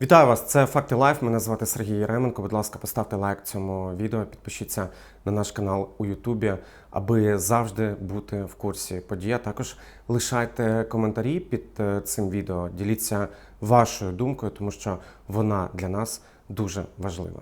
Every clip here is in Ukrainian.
Вітаю вас! Це Факти Лайф. Мене звати Сергій Єременко. Будь ласка, поставте лайк цьому відео, підпишіться на наш канал у Ютубі, аби завжди бути в курсі подій. А Також лишайте коментарі під е, цим відео. Діліться вашою думкою, тому що вона для нас дуже важлива.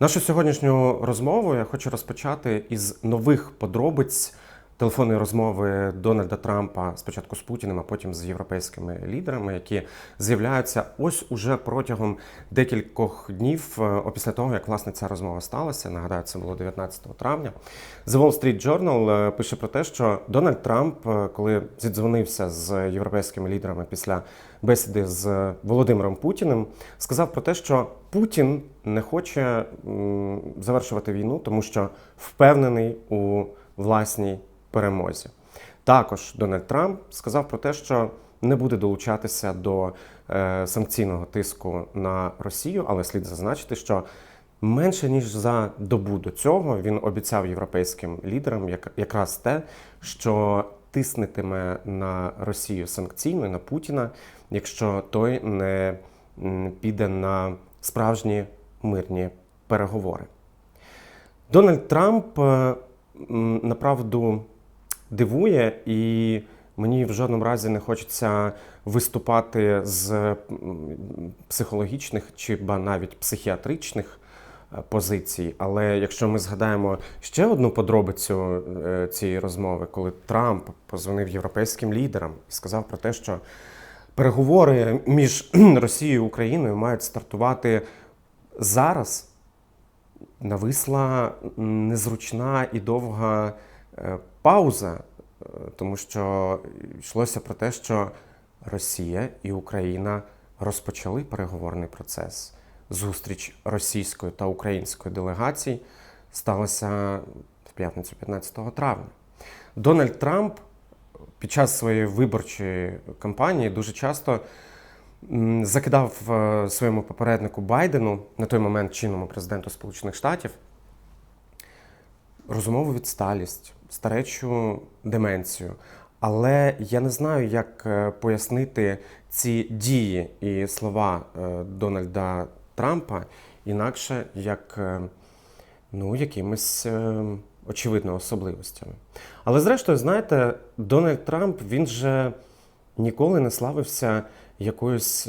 Нашу сьогоднішню розмову я хочу розпочати із нових подробиць телефонної розмови Дональда Трампа спочатку з Путіним, а потім з європейськими лідерами, які з'являються ось уже протягом декількох днів е, опісля того, як власне ця розмова сталася. Нагадаю, це було 19 травня. The Wall Street Journal е, пише про те, що Дональд Трамп, е, коли зідзвонився з європейськими лідерами після бесіди з Володимиром Путіним, сказав про те, що Путін не хоче завершувати війну, тому що впевнений у власній перемозі. Також Дональд Трамп сказав про те, що не буде долучатися до е, санкційного тиску на Росію, але слід зазначити, що менше ніж за добу до цього він обіцяв європейським лідерам як, якраз те, що тиснетиме на Росію санкційно, на Путіна, якщо той не піде на справжні мирні переговори. Дональд Трамп е, направду дивує, і мені в жодному разі не хочеться виступати з психологічних чи ба навіть психіатричних е, позицій. Але якщо ми згадаємо ще одну подробицю е, цієї розмови, коли Трамп позвонив європейським лідерам і сказав про те, що переговори між Росією і Україною мають стартувати зараз нависла незручна і довга пауза, е, тому що йшлося про те, що Росія і Україна розпочали переговорний процес. Зустріч російської та української делегацій сталася в п'ятницю 15 травня. Дональд Трамп під час своєї виборчої кампанії дуже часто закидав е, своєму попереднику Байдену, на той момент чинному президенту Сполучених Штатів, розумову відсталість, старечу деменцію. Але я не знаю, як е, пояснити ці дії і слова е, Дональда Трампа інакше як е, ну, якимись очевидно особливостями. Але зрештою, знаєте, Дональд Трамп він же ніколи не славився якоюсь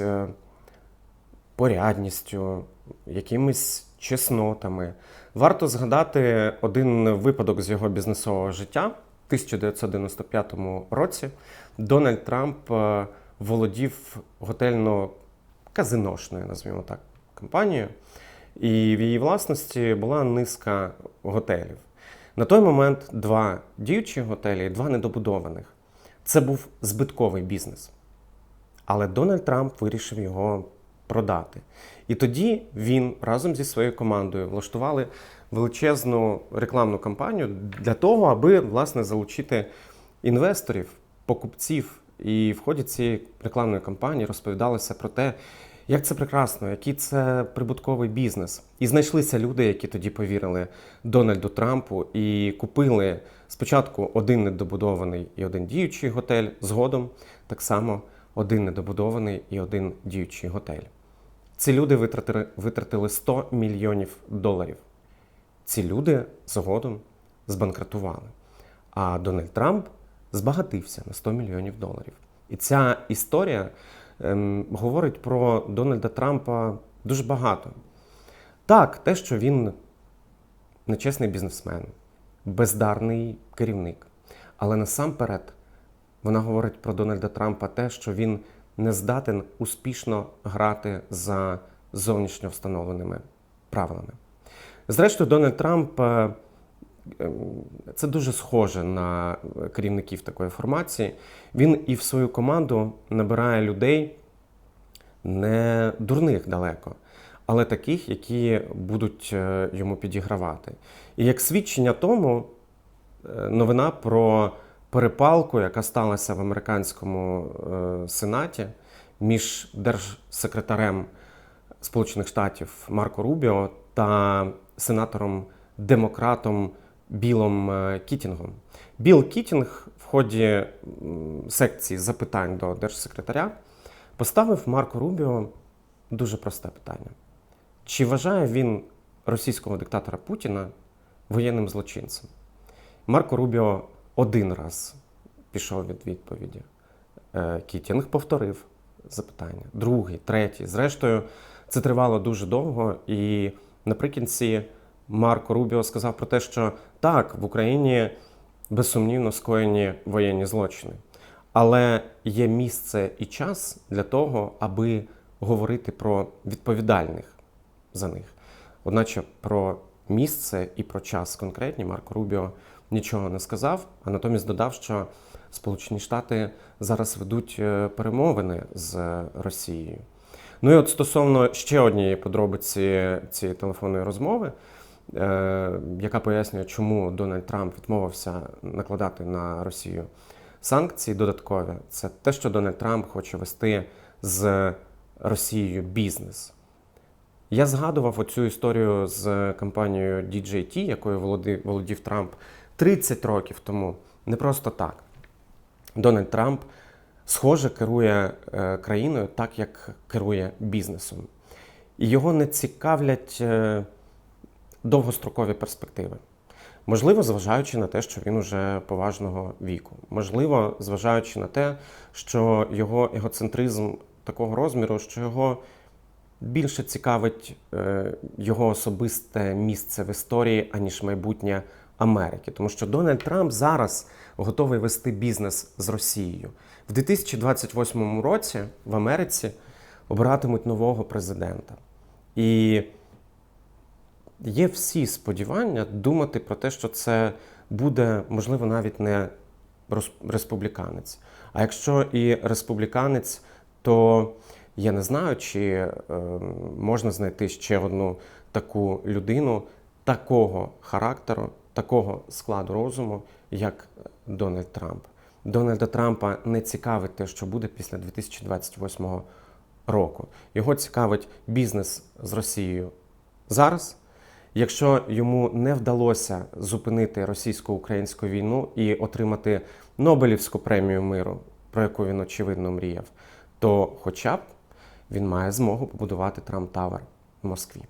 порядністю, якимись чеснотами. Варто згадати один випадок з його бізнесового життя. В 1995 році Дональд Трамп е, володів готельно-казиношною, назвімо так, компанією, і в її власності була низка готелів. На той момент два діючі готелі два недобудованих. Це був збитковий бізнес. Але Дональд Трамп вирішив його продати. І тоді він разом зі своєю командою влаштували величезну рекламну кампанію для того, аби власне залучити інвесторів, покупців. І в ході цієї рекламної кампанії розповідалося про те, як це прекрасно, який це прибутковий бізнес. І знайшлися люди, які тоді повірили Дональду Трампу і купили спочатку один недобудований і один діючий готель, згодом так само один недобудований і один діючий готель. Ці люди витратили, витратили 100 мільйонів доларів. Ці люди згодом збанкрутували. А Дональд Трамп збагатився на 100 мільйонів доларів. І ця історія ем, говорить про Дональда Трампа дуже багато. Так, те, що він нечесний бізнесмен, бездарний керівник. Але насамперед вона говорить про Дональда Трампа те, що він не здатен успішно грати за зовнішньо встановленими правилами. Зрештою, Дональд Трамп е, ем, це дуже схоже на керівників такої формації. Він і в свою команду набирає людей не дурних далеко, але таких, які будуть е, йому підігравати. І як свідчення тому, е, новина про перепалку, яка сталася в американському е, сенаті між держсекретарем Сполучених Штатів Марко Рубіо та сенатором демократом Білом е, Кітінгом. Біл Кітінг в ході секції запитань до держсекретаря поставив Марко Рубіо дуже просте питання: чи вважає він російського диктатора Путіна воєнним злочинцем? Марко Рубіо один раз пішов від відповіді. Е, Кітінг повторив запитання, другий, третій. Зрештою, це тривало дуже довго, і наприкінці Марко Рубіо сказав про те, що так, в Україні безсумнівно скоєні воєнні злочини, але є місце і час для того, аби говорити про відповідальних за них. Одначе про місце і про час конкретні Марко Рубіо нічого не сказав, а натомість додав, що Сполучені Штати зараз ведуть е, перемовини з Росією. Ну і от стосовно ще однієї подробиці цієї телефонної розмови, е, яка пояснює, чому Дональд Трамп відмовився накладати на Росію санкції додаткові, це те, що Дональд Трамп хоче вести з Росією бізнес. Я згадував оцю історію з компанією DJT, якою володів Трамп 30 років тому. Не просто так. Дональд Трамп, схоже, керує е, країною так, як керує бізнесом. І його не цікавлять е, довгострокові перспективи. Можливо, зважаючи на те, що він уже поважного віку. Можливо, зважаючи на те, що його егоцентризм такого розміру, що його більше цікавить е, його особисте місце в історії, аніж майбутнє Америки. Тому що Дональд Трамп зараз готовий вести бізнес з Росією. В 2028 році в Америці обиратимуть нового президента. І є всі сподівання думати про те, що це буде, можливо, навіть не республіканець. А якщо і республіканець, то я не знаю, чи е, можна знайти ще одну таку людину такого характеру, такого складу розуму, як Дональд Трамп. Дональда Трампа не цікавить те, що буде після 2028 року. Його цікавить бізнес з Росією зараз. Якщо йому не вдалося зупинити російсько-українську війну і отримати Нобелівську премію миру, про яку він очевидно мріяв, то хоча б він має змогу побудувати Трамп Тавер в Москві.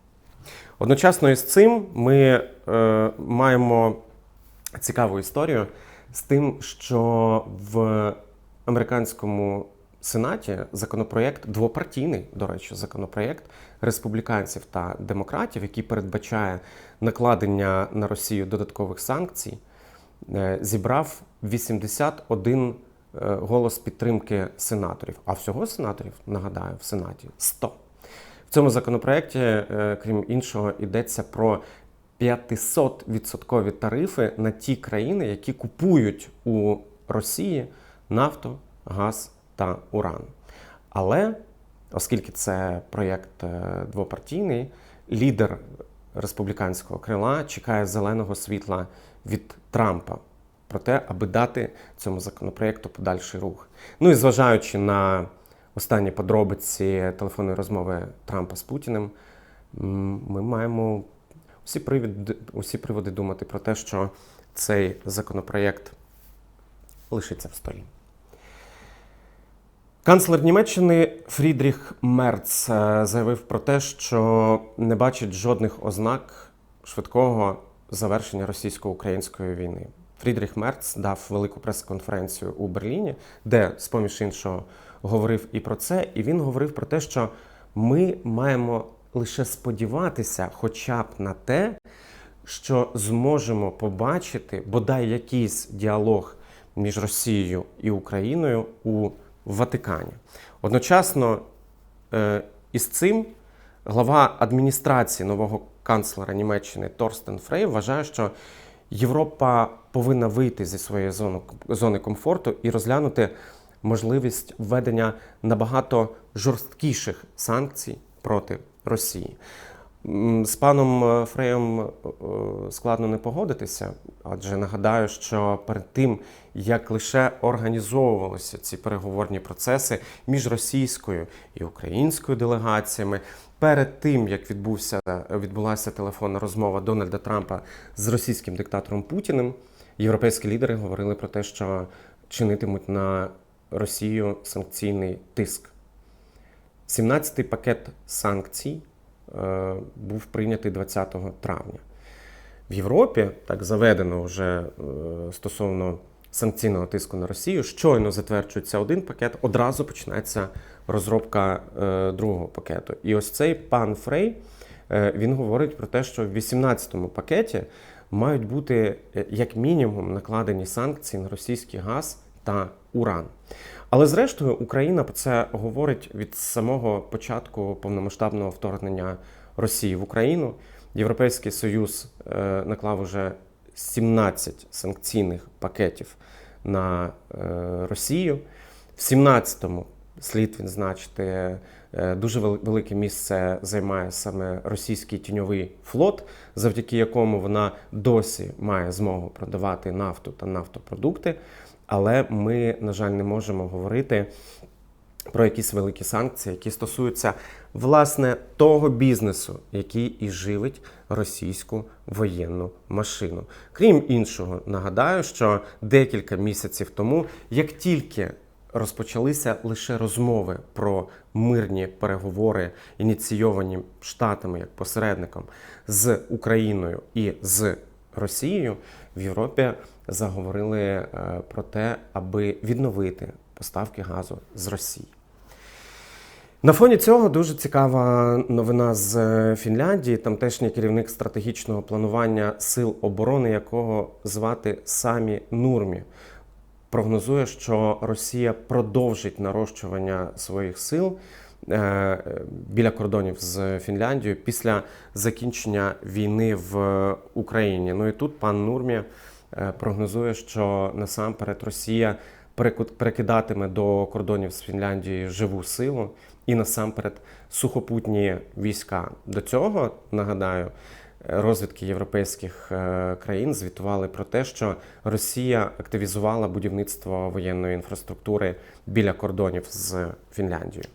Одночасно із цим ми е, маємо цікаву історію з тим, що в американському сенаті законопроєкт двопартійний, до речі, законопроєкт республіканців та демократів, який передбачає накладення на Росію додаткових санкцій, е, зібрав 81 е, голос підтримки сенаторів. А всього сенаторів, нагадаю, в Сенаті 100. Цьому законопроєкті, е, крім іншого, йдеться про 500% тарифи на ті країни, які купують у Росії нафту, газ та уран. Але оскільки це проєкт е, двопартійний, лідер республіканського крила чекає зеленого світла від Трампа про те, аби дати цьому законопроєкту подальший рух. Ну і зважаючи на останні подробиці телефонної розмови Трампа з Путіним, ми маємо усі приводи, усі приводи думати про те, що цей законопроєкт лишиться в столі. Канцлер Німеччини Фрідріх Мерц е, заявив про те, що не бачить жодних ознак швидкого завершення російсько-української війни. Фрідріх Мерц дав велику прес-конференцію у Берліні, де, з поміж іншого, говорив і про це. І він говорив про те, що ми маємо лише сподіватися, хоча б на те, що зможемо побачити бодай якийсь діалог між Росією і Україною у Ватикані. Одночасно е, із цим глава адміністрації нового канцлера Німеччини Торстен Фрей вважає, що Європа повинна вийти зі своєї зони, зони комфорту і розглянути можливість введення набагато жорсткіших санкцій проти Росії. З паном е, Фреєм е, складно не погодитися, адже нагадаю, що перед тим як лише організовувалися ці переговорні процеси між російською і українською делегаціями, перед тим як відбувся відбулася телефонна розмова Дональда Трампа з російським диктатором Путіним, європейські лідери говорили про те, що чинитимуть на Росію санкційний тиск. 17-й пакет санкцій е, був прийнятий 20 травня. В Європі так заведено вже е, стосовно санкційного тиску на Росію. Щойно затверджується один пакет, одразу починається розробка е, другого пакету. І ось цей пан Фрей він говорить про те, що в 18-му пакеті мають бути як мінімум накладені санкції на російський газ та уран. Але зрештою Україна про це говорить від самого початку повномасштабного вторгнення Росії в Україну. Європейський Союз е, наклав уже 17 санкційних пакетів на е, Росію. В 17-му слід відзначити, е, дуже велике місце займає саме російський тіньовий флот, завдяки якому вона досі має змогу продавати нафту та нафтопродукти. Але ми, на жаль, не можемо говорити про якісь великі санкції, які стосуються власне того бізнесу, який і живить російську воєнну машину. Крім іншого, нагадаю, що декілька місяців тому, як тільки розпочалися лише розмови про мирні переговори, ініційовані штатами як посередником з Україною і з Росією, в Європі заговорили е, про те, аби відновити поставки газу з Росії. На фоні цього дуже цікава новина з е, Фінляндії. Тамтешній керівник стратегічного планування сил оборони, якого звати Самі Нурмі, прогнозує, що Росія продовжить нарощування своїх сил е, біля кордонів з Фінляндією після закінчення війни в Україні. Ну і тут пан Нурмі прогнозує, що насамперед Росія перекидатиме до кордонів з Фінляндії живу силу і насамперед сухопутні війська. До цього нагадаю. е, Розвідки європейських е, країн звітували про те, що Росія активізувала будівництво воєнної інфраструктури біля кордонів з Фінляндією.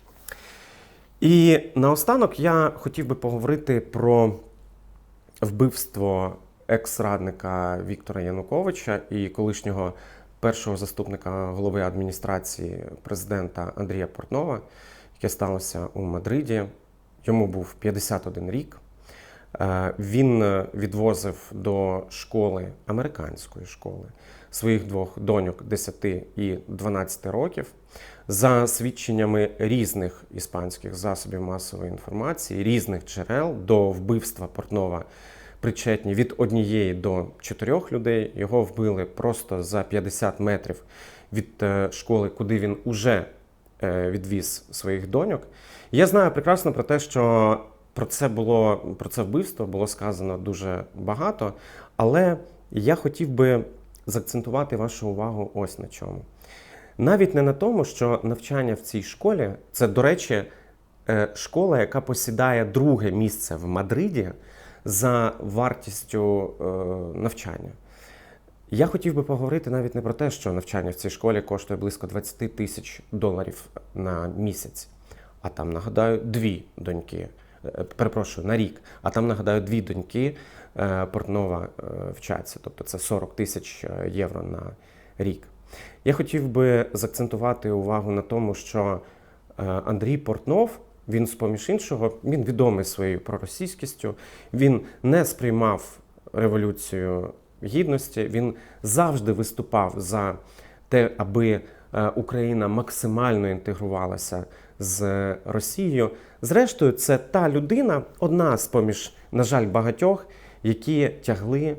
І наостанок я хотів би поговорити про вбивство екс-радника Віктора Януковича і колишнього першого заступника голови адміністрації президента Андрія Портнова, яке сталося у Мадриді. Йому був 51 рік. Е, Він відвозив до школи американської школи своїх двох доньок 10 і 12 років. За свідченнями різних іспанських засобів масової інформації, різних джерел до вбивства Портнова причетні від однієї до чотирьох людей. Його вбили просто за 50 метрів від е, школи, куди він уже е, відвіз своїх доньок. Я знаю прекрасно про те, що про це було про це вбивство було сказано дуже багато, але я хотів би заакцентувати вашу увагу ось на чому. Навіть не на тому, що навчання в цій школі це, до речі, е, школа, яка посідає друге місце в Мадриді за вартістю е, навчання. Я хотів би поговорити навіть не про те, що навчання в цій школі коштує близько 20 тисяч доларів на місяць, а там, нагадаю, дві доньки. е, Перепрошую, на рік, а там, нагадаю, дві доньки е, Портнова вчаться, тобто це 40 тисяч євро на рік. Я хотів би заакцентувати увагу на тому, що Андрій Портнов, він, з-поміж іншого, він відомий своєю проросійськістю, він не сприймав революцію гідності, він завжди виступав за те, аби е, Україна максимально інтегрувалася з Росією. Зрештою, це та людина, одна з поміж, на жаль, багатьох, які тягли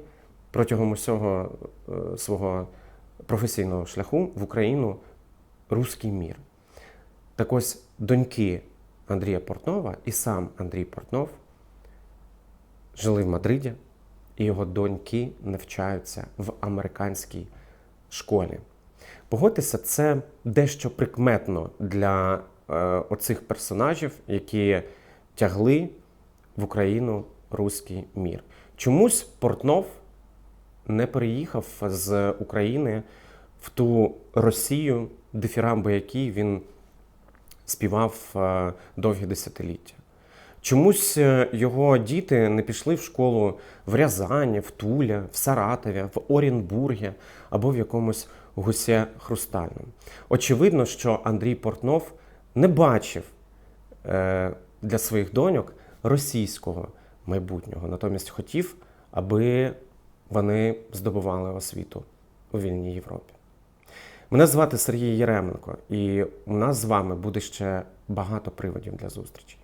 протягом усього е, свого професійного шляху в Україну руський мір. Так ось доньки Андрія Портнова і сам Андрій Портнов жили в Мадриді, і його доньки навчаються в американській школі. Погодьтеся, це дещо прикметно для е, оцих персонажів, які тягли в Україну руський мір. Чомусь Портнов не переїхав з України в ту Росію, дифірамби якій він співав е, довгі десятиліття. Чомусь е, його діти не пішли в школу в Рязані, в Туля, в Саратові, в Оренбургі або в якомусь гусе Хрустальному. Очевидно, що Андрій Портнов не бачив е, для своїх доньок російського майбутнього. Натомість хотів, аби вони здобували освіту у вільній Європі. Мене звати Сергій Єременко, і у нас з вами буде ще багато приводів для зустрічі.